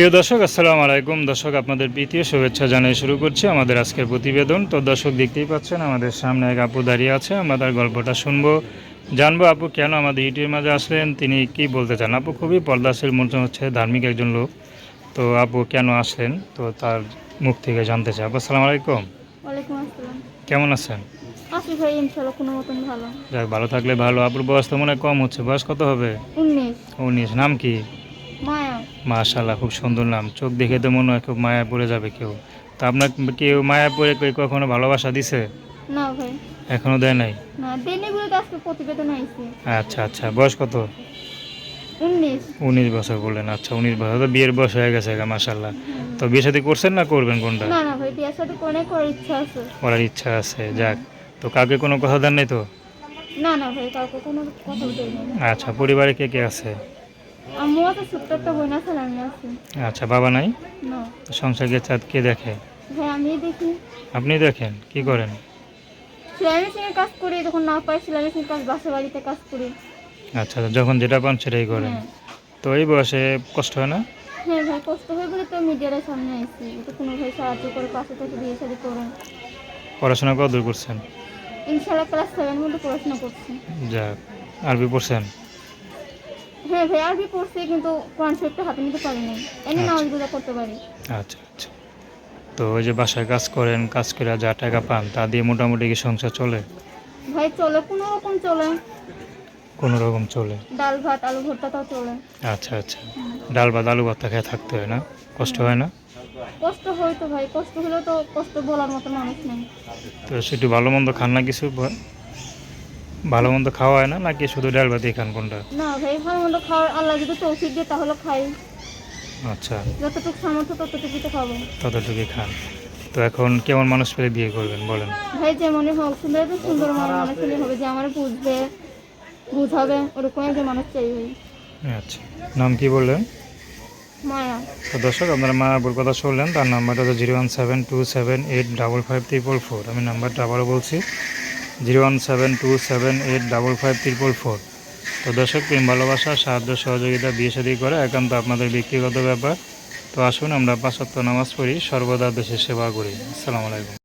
প্রিয় দর্শক আসসালামু আলাইকুম। দর্শক আপনাদের প্রীতীয় শুভেচ্ছা জানিয়ে শুরু করছি আমাদের আজকের প্রতিবেদন। তো দর্শক দেখতেই পাচ্ছেন আমাদের সামনে এক আপু দাঁড়িয়ে আছে। আমরা তার গল্পটা শুনব জানব আপু কেন আমাদের ইউটিউবের মাঝে আসলেন তিনি কি বলতে চান? আপু খুবই পর্দাশীল মনে হচ্ছে ধার্মিক একজন লোক। তো আপু কেন আসলেন? তো তার মুখ থেকে জানতে চাই। আপু আসসালামু আলাইকুম। কেমন আছেন? যাক ভালো থাকলে ভালো। আপুর বয়স তো মনে হয় কম হচ্ছে। বয়স কত হবে? উনিশ। নাম কি? মাশাল্লাহ খুব সুন্দর নাম। চোখ দেখে তো মনে হয় খুব মায়া পড়ে যাবে কেউ। তা আপনার কেউ মায়া পড়ে কেউ কখনো ভালোবাসা দিছে? না ভাই। এখনও দেয় নাই? না দেনি বলে আজকে প্রতিবেদন আইছি। আচ্ছা আচ্ছা। বয়স কত? উনিশ। বছর বললেন। আচ্ছা উনিশ বছর। তো বিয়ের বয়স হয়ে গেছে মাশাল্লাহ তো বিয়ে সাথে করছেন না করবেন কোনটা? না না ভাই বিয়ের সাথে কোনে করার ইচ্ছা আছে। করার ইচ্ছা আছে। যাক। তো কাউকে কোনো কথা দেন নাই তো? না না ভাই কাউকে কোনো কথা আচ্ছা পরিবারে কে কে আছে? আম্মু আছে ছোট্ট একটা বোন আছে আমি আছি। আচ্ছা বাবা নাই? না। সংসারকে চাঁদ কে দেখে? ভাই আমি দেখি। আপনি দেখেন কি করেন? সেলাই মেশিনের কাজ করি যখন না পাই সেলাই মেশিনের কাজ বাসা বাড়িতে কাজ করি। আচ্ছা যখন যেটা পান সেটাই করেন। হ্যাঁ। তো এই বয়সে কষ্ট হয় না? হ্যাঁ ভাই কষ্ট হয়ে বলে তো মিডিয়ার সামনে আইছি। তো কোনো ভাই সাহায্য করে পাশে থেকে বিয়ে শাদি করে পড়াশোনা কত দূর করছেন? ইনশাল্লাহ ক্লাস সেভেন মধ্যে পড়াশোনা করছি। যাক আরবি পড়ছেন? হ্যাঁ ভাই আরবি পড়ছি কিন্তু শরীফটা হাতে নিতে পারিনি এমনি আচ্ছা। নামাজ করতে পারি। আচ্ছা আচ্ছা। তো ওই যে বাসায় কাজ করেন কাজ করে যা টাকা পান তা দিয়ে মোটামুটি কি সংসার চলে? ভাই চলে কোনো রকম চলে। কোনো রকম চলে? ডাল ভাত আলু ভর্তা তাও চলে। আচ্ছা আচ্ছা। ডাল ভাত আলু ভর্তা খেয়ে থাকতে হয় না? কষ্ট হয় না? কষ্ট হয় তো ভাই কষ্ট হলেও তো কষ্ট বলার মতো মানুষ নেই। তো সেটু ভালো মন্দ খান না কিছু? ব- ভালো মন্দ খাওয়া হয় না নাকি শুধু ডাল ভাতই খান কোনটা? না ভাই ভালো মন্দ খাওয়ার আল্লাহ যদি তৌফিক দিয়ে তাহলে খাই। আচ্ছা। যতটুকু সামর্থ্য ততটুকুই তো খাব। ততটুকুই খান। তো এখন কেমন মানুষ পেলে বিয়ে করবেন বলেন? ভাই যেমনই হোক সুন্দর তো সুন্দর মানুষ হলে হবে যে আমার বুঝবে বুঝাবে ওরকম একজন মানুষ চাই ভাই। আচ্ছা। নাম কি বললেন? মায়া। তো দর্শক আপনারা মা আবুর কথা শুনলেন তার নাম্বারটা হচ্ছে zero one seven two seven eight double five triple four. আমি নাম্বারটা আবারও বলছি zero one seven two seven eight double five triple four. তো দর্শক, প্রেম, ভালোবাসা, সাহায্য, সহযোগিতা, বিয়ে শাদী করা একান্ত আপনাদের ব্যক্তিগত ব্যাপার। তো আসুন, আমরা পাঁচত্ব নামাজ পড়ি, সর্বদা দেশের সেবা করি। আসসালামু আলাইকুম।